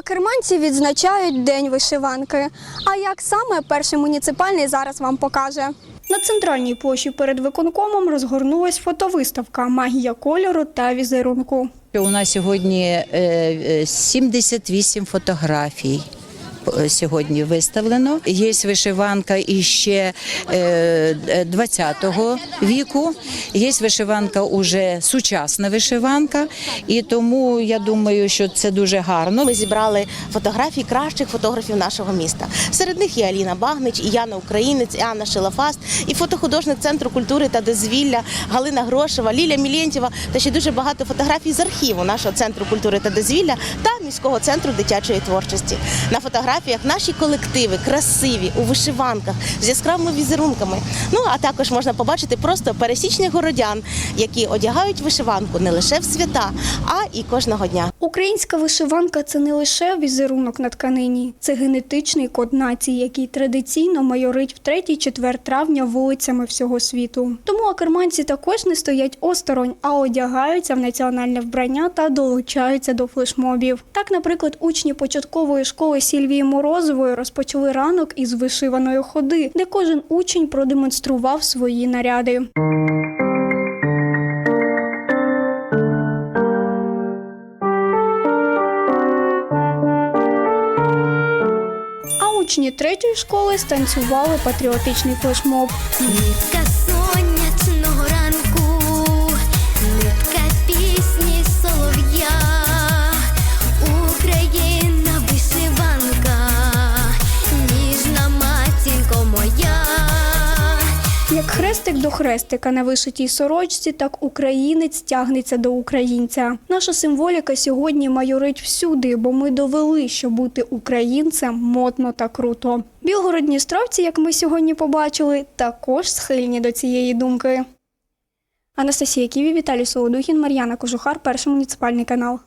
А керманці відзначають День вишиванки. А як саме перший муніципальний зараз вам покаже. На центральній площі перед виконкомом розгорнулась фотовиставка Магія кольору та візерунку. У нас сьогодні е, е, 78 фотографій. Е, Сьогодні виставлено. Є вишиванка іще е, 20-го віку, є вишиванка уже сучасна вишиванка, і тому я думаю, що це дуже гарно. Ми зібрали фотографії кращих фотографів нашого міста. Серед них є Аліна Багнич, і Яна Українець, і Анна Шилафаст, і фотохудожник Центру культури та дозвілля Галина Грошева, Ліля Мілєнтєва та ще дуже багато фотографій з архіву нашого центру культури та дозвілля та міського центру дитячої творчості. На фотографіях наші колективи красиві у вишиванках з яскравими візерунками. Ну а також можна побачити просто пересічних городян, які одягають вишиванку не лише в свята, а і кожного дня. Українська вишиванка це не лише візерунок на тканині, це генетичний код нації, який традиційно майорить в 3-4 травня вулицями всього світу. Тому акерманці також не стоять осторонь, а одягаються в національне вбрання та долучаються до флешмобів. Так, наприклад, учні початкової школи Сільвії Морозової розпочали ранок із вишиваної ходи, де кожен учень продемонстрував свої наряди. Учні третьої школи станцювали патріотичний флешмоб. Хрестик до хрестика на вишитій сорочці, так українець тягнеться до українця. Наша символіка сьогодні майорить всюди, бо ми довели, що бути українцем модно та круто. Білгородністровці, як ми сьогодні побачили, також схильні до цієї думки. Анастасія Ківі, Віталій Солодухін, Мар'яна Кожухар, перший муніципальний канал.